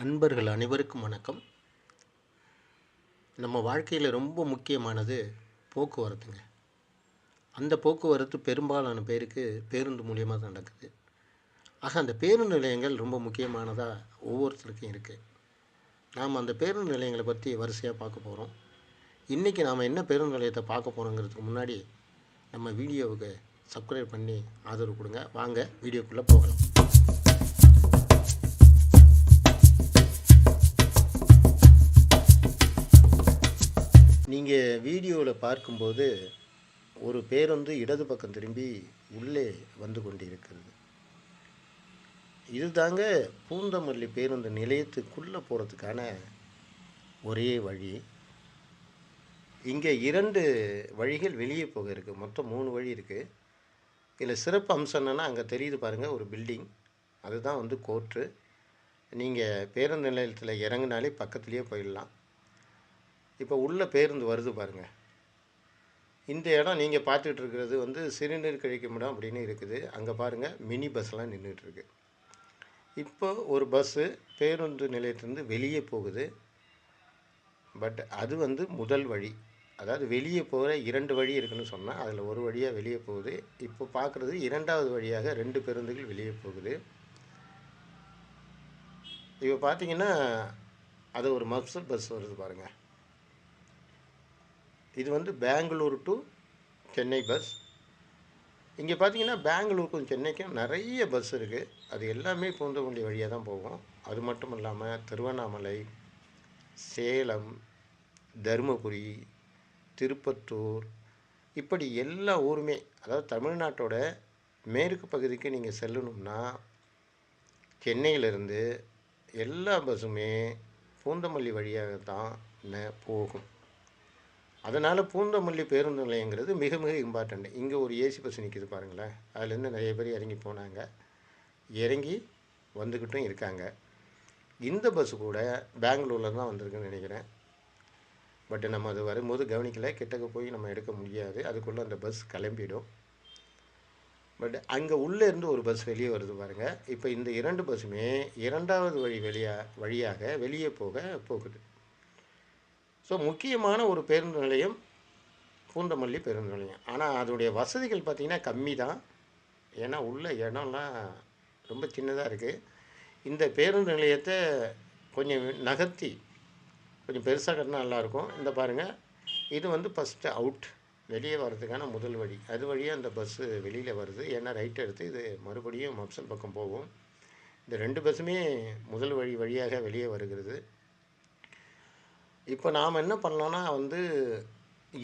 அன்பர்கள் அனைவருக்கும் வணக்கம். நம்ம வாழ்க்கையில் ரொம்ப முக்கியமானது போக்குவரத்துங்க. அந்த போக்குவரத்து பெரும்பாலான பேருக்கு பேருந்து மூலியமாக தான் நடக்குது. ஆக அந்த பேருந்து நிலையங்கள் ரொம்ப முக்கியமானதாக ஒவ்வொருத்தருக்கும் இருக்குது நாம் அந்த பேருந்து நிலையங்களை பற்றி வரிசையாக பார்க்க போகிறோம் இன்றைக்கி நாம் என்ன பேருந்து நிலையத்தை பார்க்க போகிறோங்கிறதுக்கு முன்னாடி நம்ம வீடியோவுக்கு சப்ஸ்கிரைப் பண்ணி ஆதரவு கொடுங்க. வாங்க வீடியோக்குள்ளே போகலாம். நீங்கள் வீடியோவில் பார்க்கும்போது ஒரு பேருந்து இடது பக்கம் திரும்பி உள்ளே வந்து கொண்டிருக்கிறது. இதுதாங்க பூந்தமல்லி பேருந்து நிலையத்துக்குள்ளே போகிறதுக்கான ஒரே வழி. இங்கே இரண்டு வழிகள் வெளியே போக இருக்குது மொத்தம் மூணு வழி இருக்குது இதில் சிறப்பு அம்சம் என்னென்னா அங்கே தெரியுது பாருங்கள் ஒரு பில்டிங் அதுதான் வந்து கோர்ட்டு நீங்கள் பேருந்து நிலையத்தில் இறங்குனாலே பக்கத்துலேயே போயிடலாம். இப்போ உள்ள பேருந்து வருது பாருங்கள் இந்த இடம் நீங்கள் பார்த்துட்டு இருக்கிறது வந்து சிறுநீர் கழிக்கும் இடம் அப்படின்னு இருக்குது. அங்கே பாருங்கள் மினி பஸ்லாம் நின்றுட்டுருக்கு இப்போ ஒரு பஸ்ஸு பேருந்து நிலையத்திலேருந்து வெளியே போகுது. பட் அது வந்து முதல் வழி. அதாவது வெளியே போகிற இரண்டு வழி இருக்குன்னு சொன்னால் அதில் ஒரு வழியாக வெளியே போகுது. இப்போ பார்க்குறது இரண்டாவது வழியாக ரெண்டு பேருந்துகள் வெளியே போகுது. இப்போ பார்த்தீங்கன்னா அது ஒரு மப்சல் பஸ் வருது பாருங்கள் இது வந்து பெங்களூர் டு சென்னை பஸ் இங்கே பார்த்தீங்கன்னா பெங்களூருக்கும் சென்னைக்கும் நிறைய பஸ் இருக்குது அது எல்லாமே பூந்தமல்லி வழியாக தான் போகும். அது மட்டும் இல்லாமல் திருவண்ணாமலை சேலம் தருமபுரி திருப்பத்தூர் இப்படி எல்லா ஊருமே அதாவது தமிழ்நாட்டோட மேற்கு பகுதிக்கு நீங்கள் செல்லணும்னா சென்னையிலேருந்து எல்லா பஸ்ஸுமே பூந்தமல்லி வழியாக தான் ந- போகும். அதனால் பூந்தமல்லி பேருந்து நிலையங்கிறது மிக மிக இம்பார்ட்டண்ட் இங்கே ஒரு ஏசி பஸ் நிற்கிது பாருங்களேன். அதுலேருந்து நிறைய பேர் இறங்கி போனாங்க. இறங்கி வந்துக்கிட்டும் இருக்காங்க. இந்த பஸ்ஸு கூட பெங்களூரில் தான் வந்திருக்குன்னு நினைக்கிறேன். பட் நம்ம அது வரும்போது கவனிக்கலை. கிட்டக்க போய் நம்ம எடுக்க முடியாது. அதுக்குள்ளே அந்த பஸ் கிளம்பிடும். பட் அங்கே உள்ளே இருந்து ஒரு பஸ் வெளியே வருது பாருங்கள் இப்போ இந்த இரண்டு பஸ்ஸுமே இரண்டாவது வழி வெளியாக வழியாக வெளியே போக போகுது. ஸோ முக்கியமான ஒரு பேருந்து நிலையம் பூந்தமல்லி பேருந்து நிலையம். ஆனால் அதோடைய வசதிகள் பார்த்திங்கன்னா கம்மி தான். ஏன்னா உள்ள இடம்லாம் ரொம்ப சின்னதாக இருக்குது இந்த பேருந்து நிலையத்தை கொஞ்சம் நகர்த்தி கொஞ்சம் பெருசாக கட்டினா நல்லாயிருக்கும். இந்த பாருங்கள் இது வந்து ஃபஸ்ட்டு அவுட் வெளியே வர்றதுக்கான முதல் வழி. அது வழியாக அந்த பஸ்ஸு வெளியில் வருது. ஏன்னா ரைட் எடுத்து இது மறுபடியும் மப்சல் பக்கம் போகும். இந்த ரெண்டு பஸ்ஸுமே முதல் வழி வழியாக வெளியே வருகிறது. இப்போ நாம் என்ன பண்ணலாம்னா வந்து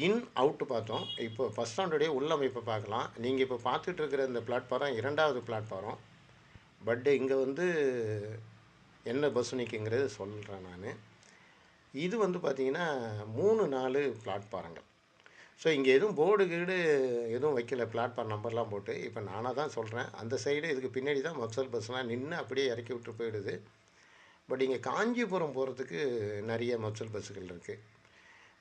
இன் அவுட்டு பார்த்தோம். இப்போ ஃபஸ்ட் ஸ்டாண்டுடைய உள்ளமைப்பை பார்க்கலாம். நீங்கள் இப்போ பார்த்துட்டு இருக்கிற இந்த பிளாட்ஃபாரம் இரண்டாவது பிளாட்ஃபாரம் பட் இங்கே வந்து என்ன பஸ் நிற்குங்கிறது சொல்கிறேன் நான். இது வந்து பார்த்திங்கன்னா மூணு நாலு பிளாட்ஃபாரங்கள் ஸோ இங்கே எதுவும் போர்டு கீடு எதுவும் வைக்கல. பிளாட்ஃபார்ம் நம்பர்லாம் போட்டு. இப்போ நானாக தான் சொல்கிறேன் அந்த சைடு இதுக்கு பின்னாடி தான் மப்சல் பஸ்லாம் நின்று அப்படியே இறக்கி விட்டு போயிடுது. பட் இங்கே காஞ்சிபுரம் போகிறதுக்கு நிறைய மப்சல் பஸ்ஸுகள் இருக்குது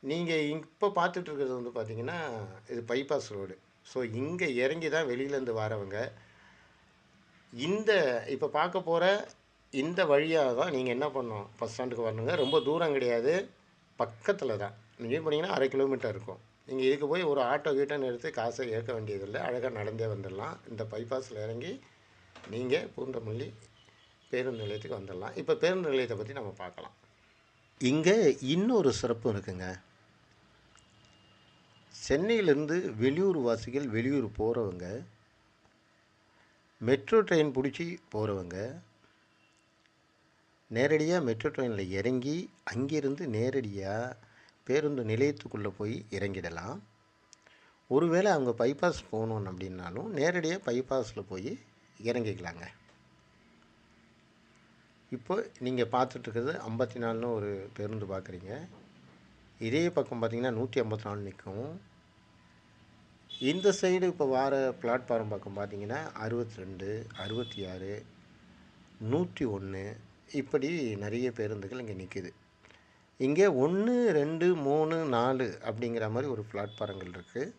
நீங்கள் இப்போ பார்த்துட்டு இருக்கிறது வந்து பார்த்தீங்கன்னா இது பைபாஸ் ரோடு ஸோ இங்கே இறங்கி தான் வெளியிலேருந்து வரவங்க. இந்த இப்போ பார்க்க போகிற இந்த வழியாக தான் நீங்கள் என்ன பண்ணணும்? பஸ் ஸ்டாண்டுக்கு வரணுங்க. ரொம்ப தூரம் கிடையாது. பக்கத்தில் தான். நீங்கள் போனீங்கன்னா அரை கிலோமீட்டர் இருக்கும். நீங்கள் இதுக்கு போய் ஒரு ஆட்டோ கீட்டோன்னு நிறுத்தி காசை ஏற்க வேண்டியதில்லை. அழகாக நடந்தே வந்துடலாம். இந்த பைபாஸில் இறங்கி நீங்கள் பூந்தமல்லி பேருந்து நிலையத்துக்கு வந்துடலாம். இப்போ பேருந்து நிலையத்தை பற்றி நம்ம பார்க்கலாம். இங்கே இன்னொரு சிறப்பு இருக்குங்க. சென்னையிலேருந்து வெளியூர் வாசிகள் வெளியூர் போகிறவங்க மெட்ரோ ட்ரெயின் பிடிச்சி போகிறவங்க நேரடியாக மெட்ரோ ட்ரெயினில் இறங்கி அங்கிருந்து நேரடியாக பேருந்து நிலையத்துக்குள்ளே போய் இறங்கிடலாம். ஒருவேளை அவங்க பைபாஸ் போகணும் அப்படின்னாலும் நேரடியாக பைபாஸில் போய் இறங்கிக்கலாங்க. இப்போ நீங்கள் பார்த்துட்ருக்கிறது ஐம்பத்தி நாலுன்னு ஒரு பேருந்து பார்க்குறீங்க. இதே பக்கம் பார்த்திங்கன்னா நூற்றி ஐம்பத்தி நாலு நிற்கும். இந்த சைடு இப்போ வார பிளாட்ஃபார்ம் பக்கம் பார்த்தீங்கன்னா அறுபத்தி ரெண்டு அறுபத்தி ஆறு நூற்றி ஒன்று இப்படி நிறைய பேருந்துகள் இங்கே நிற்கிது. இங்கே ஒன்று ரெண்டு மூணு நாலு அப்படிங்கிற மாதிரி ஒரு பிளாட்ஃபாரங்கள் இருக்குது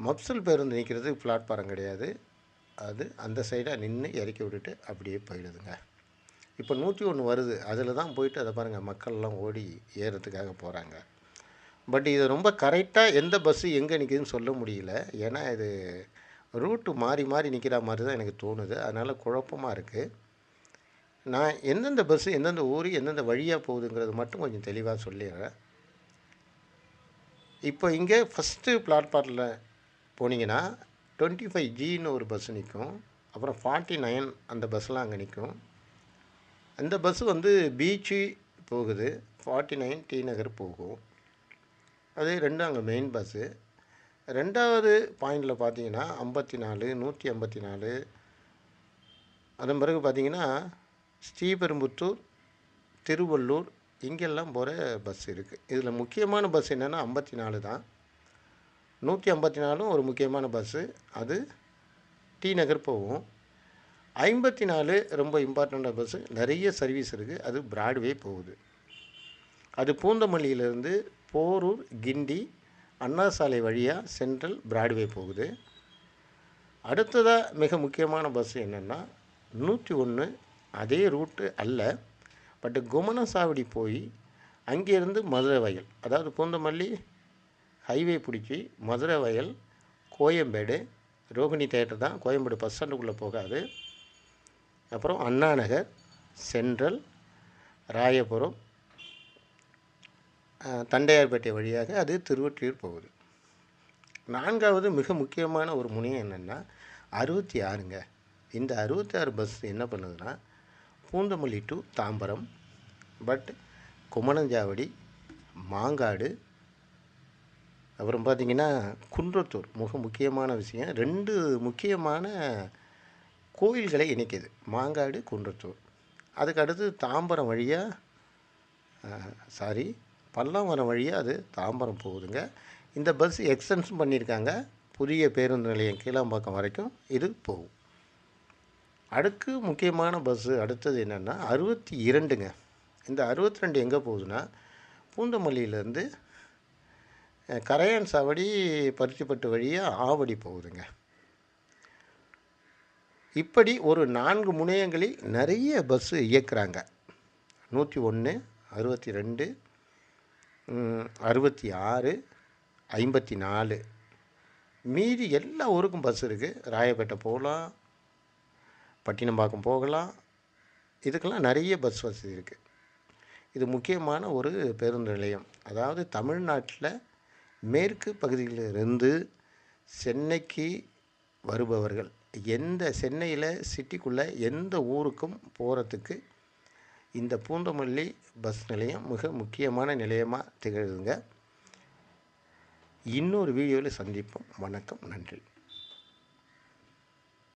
மப்சல் பேருந்து நிற்கிறது பிளாட்ஃபாரம் கிடையாது. அது அந்த சைடாக நின்று இறக்கி விட்டுட்டு அப்படியே போயிடுதுங்க. இப்போ நூற்றி ஒன்று வருது. அதில் தான் போயிட்டு அதை பாருங்கள் மக்கள்லாம் ஓடி ஏறுறதுக்காக போகிறாங்க பட் இது ரொம்ப கரெக்டாக எந்த பஸ்ஸு எங்கே நிற்குதுன்னு சொல்ல முடியல. ஏன்னா இது ரூட்டு மாறி மாறி நிற்கிற மாதிரி தான் எனக்கு தோணுது. அதனால் குழப்பமாக இருக்குது நான் எந்தெந்த பஸ்ஸு எந்தெந்த ஊர் எந்தெந்த வழியாக போகுதுங்கிறது மட்டும் கொஞ்சம் தெளிவாக சொல்லிடுறேன். இப்போ இங்கே ஃபஸ்ட்டு பிளாட்ஃபார்மில் போனீங்கன்னா டுவெண்ட்டி ஃபைவ் ஜின்னு ஒரு பஸ் நிற்கும் அப்புறம் ஃபார்ட்டி நைன் அந்த பஸ்லாம் அங்கே நிற்கும் அந்த பஸ்ஸு வந்து பீச்சு போகுது. ஃபார்ட்டி நைன் டி நகர் போகும். அது ரெண்டும் அங்கே மெயின் பஸ்ஸு ரெண்டாவது பாயிண்டில் பார்த்தீங்கன்னா ஐம்பத்தி நாலு நூற்றி ஐம்பத்தி நாலு. அதன் பிறகு பார்த்தீங்கன்னா ஸ்ரீபெரும்புத்தூர் திருவள்ளூர் இங்கெல்லாம் போகிற பஸ் இருக்குது இதில் முக்கியமான பஸ் என்னென்னா ஐம்பத்தி நாலு தான். நூற்றி ஐம்பத்தி நாலும் ஒரு முக்கியமான பஸ்ஸு அது டி நகர் போகும். ஐம்பத்தி நாலு ரொம்ப இம்பார்ட்டண்டான பஸ்ஸு நிறைய சர்வீஸ் இருக்குது அது பிராட்வே போகுது. அது பூந்தமல்லியிலேருந்து போரூர் கிண்டி அண்ணா சாலை வழியாக சென்ட்ரல் பிராட்வே போகுது. அடுத்ததாக மிக முக்கியமான பஸ் என்னென்னா நூற்றி ஒன்று அதே ரூட்டு அல்ல பட் குமணசாவடி போய் அங்கேருந்து மதுரை வயல். அதாவது பூந்தமல்லி ஹைவே பிடிச்சி மதுரை வயல் கோயம்பேடு ரோகிணி தேட்டர் தான். கோயம்பேடு பஸ் ஸ்டாண்டுக்குள்ளே போகாது. அப்புறம் அண்ணா நகர் சென்ட்ரல் ராயபுரம் தண்டையார்பேட்டை வழியாக அது திருவொற்றியூர் போகுது. நான்காவது மிக முக்கியமான ஒரு முனையம் என்னென்னா அறுபத்தி ஆறுங்க. இந்த அறுபத்தி ஆறு பஸ் என்ன பண்ணுதுன்னா பூந்தமல்லி டு தாம்பரம் பட் குமணஞ்சாவடி மாங்காடு அப்புறம் பார்த்திங்கன்னா குன்றத்தூர். மிக முக்கியமான விஷயம். ரெண்டு முக்கியமான கோயில்களை இணைக்குது. மாங்காடு குன்றத்தூர். அதுக்கு அடுத்து தாம்பரம் வழியாக சாரி பல்லாவரம் வழியாக அது தாம்பரம் போகுதுங்க. இந்த பஸ் எக்ஸ்டென்ஷன் பண்ணியிருக்காங்க புதிய பேருந்து நிலையம் கீழாம்பாக்கம் வரைக்கும் இது போகும். அடுக்கு முக்கியமான பஸ்ஸு அடுத்தது என்னென்னா அறுபத்தி இரண்டுங்க. இந்த அறுபத்தி ரெண்டு எங்கே போகுதுன்னா பூந்தமல்லியிலேருந்து கரையான் சாவடி பருத்திப்பட்டு வழியாக ஆவடி போகுதுங்க. இப்படி ஒரு நான்கு முனையங்களில் நிறைய பஸ்ஸு இயக்குறாங்க. நூற்றி ஒன்று அறுபத்தி ரெண்டு அறுபத்தி ஆறு ஐம்பத்தி நாலு. மீதி எல்லா ஊருக்கும் பஸ் இருக்குது ராயப்பேட்டை போகலாம் பட்டினம்பாக்கம் போகலாம். இதுக்கெல்லாம் நிறைய பஸ் வசதி இருக்குது இது முக்கியமான ஒரு பேருந்து நிலையம். அதாவது தமிழ்நாட்டில் மேற்கு பகுதியிலிருந்து சென்னைக்கு வருபவர்கள். எந்த சென்னையில் சிட்டிக்குள்ளே எந்த ஊருக்கும் போகிறதுக்கு இந்த பூந்தமல்லி பஸ் நிலையம் மிக முக்கியமான நிலையமாக திகழுதுங்க. இன்னொரு வீடியோவில் சந்திப்போம். வணக்கம். நன்றி.